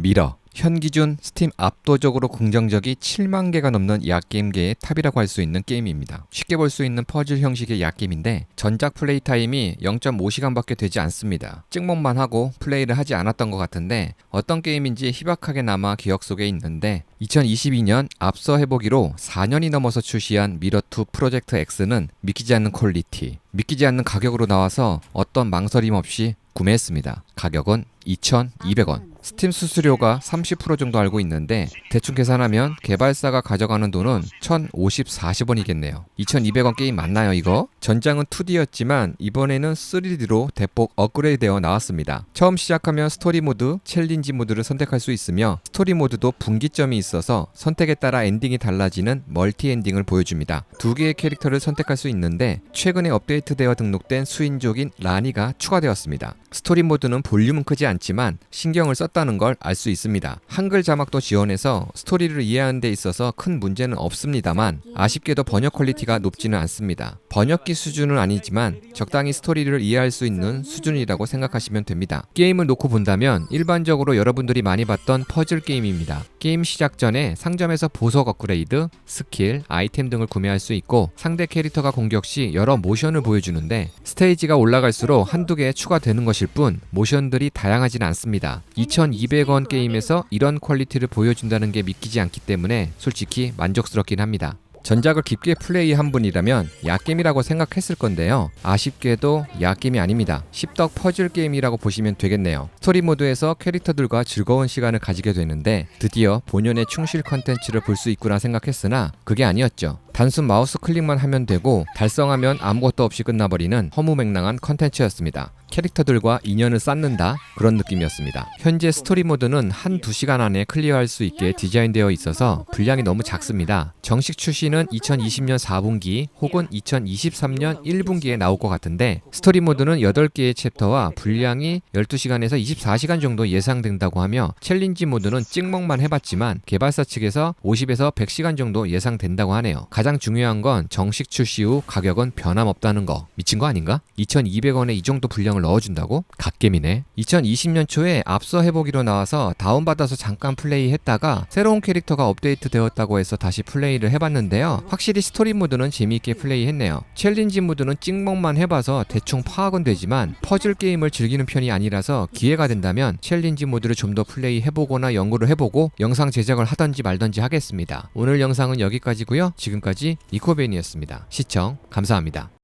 미러. 현 기준 스팀 압도적으로 긍정적이 7만 개가 넘는 야게임계의 탑이라고 할 수 있는 게임입니다. 쉽게 볼 수 있는 퍼즐 형식의 야게임인데 전작 플레이 타임이 0.5시간밖에 되지 않습니다. 찍먹만 하고 플레이를 하지 않았던 것 같은데 어떤 게임인지 희박하게 남아 기억 속에 있는데 2022년 앞서 해보기로 4년이 넘어서 출시한 미러2 프로젝트 X는 믿기지 않는 퀄리티, 믿기지 않는 가격으로 나와서 어떤 망설임 없이 구매했습니다. 가격은 2,200원. 스팀 수수료가 30% 정도 알고 있는데 대충 계산하면 개발사가 가져가는 돈은 1,054원이겠네요. 2,200원 게임 맞나요 이거? 전장은 2D였지만 이번에는 3D로 대폭 업그레이드되어 나왔습니다. 처음 시작하면 스토리 모드, 챌린지 모드를 선택할 수 있으며 스토리 모드도 분기점이 있어서 선택에 따라 엔딩이 달라지는 멀티 엔딩을 보여줍니다. 두 개의 캐릭터를 선택할 수 있는데 최근에 업데이트되어 등록된 수인족인 라니가 추가되었습니다. 스토리 모드는 볼륨은 크지 않지만 신경을 썼다는 걸 알 수 있습니다. 한글 자막도 지원해서 스토리를 이해하는 데 있어서 큰 문제는 없습니다만 아쉽게도 번역 퀄리티가 높지는 않습니다. 번역기 수준은 아니지만 적당히 스토리를 이해할 수 있는 수준이라고 생각하시면 됩니다. 게임을 놓고 본다면 일반적으로 여러분들이 많이 봤던 퍼즐 게임입니다. 게임 시작 전에 상점에서 보석 업그레이드, 스킬, 아이템 등을 구매할 수 있고 상대 캐릭터가 공격 시 여러 모션을 보여주는데 스테이지가 올라갈수록 한두 개 추가되는 것일 뿐 모션들이 다양하진 않습니다. 2,200원 게임에서 이런 퀄리티를 보여준다는 게 믿기지 않기 때문에 솔직히 만족스럽긴 합니다. 전작을 깊게 플레이한 분이라면 야게임이라고 생각했을 건데요. 아쉽게도 야게임이 아닙니다. 십덕 퍼즐 게임이라고 보시면 되겠네요. 스토리 모드에서 캐릭터들과 즐거운 시간을 가지게 되는데 드디어 본연의 충실 컨텐츠를 볼 수 있구나 생각했으나 그게 아니었죠. 단순 마우스 클릭만 하면 되고 달성하면 아무것도 없이 끝나버리는 허무맹랑한 컨텐츠였습니다. 캐릭터들과 인연을 쌓는다 그런 느낌이었습니다. 현재 스토리 모드는 한두 시간 안에 클리어할 수 있게 디자인되어 있어서 분량이 너무 작습니다. 정식 출시는 2020년 4분기 혹은 2023년 1분기에 나올 것 같은데 스토리 모드는 8개의 챕터와 분량이 12시간에서 24시간 정도 예상된다고 하며 챌린지 모드는 찍먹만 해봤지만 개발사 측에서 50에서 100시간 정도 예상된다고 하네요. 가장 중요한 건 정식 출시 후 가격은 변함없다는 거. 미친 거 아닌가? 2,200원에 이 정도 분량을 넣어준다고? 갓겜이네. 2020년 초에 앞서 해보기로 나와서 다운받아서 잠깐 플레이했다가 새로운 캐릭터가 업데이트 되었다고 해서 다시 플레이를 해봤는데요. 확실히 스토리 모드는 재미있게 플레이했네요. 챌린지 모드는 찍먹만 해봐서 대충 파악은 되지만 퍼즐 게임을 즐기는 편이 아니라서 기회가 된다면 챌린지 모드를 좀 더 플레이 해보거나 연구를 해보고 영상 제작을 하던지 말던지 하겠습니다. 오늘 영상은 여기까지고요. 지금까지 이코벤이었습니다. 시청 감사합니다.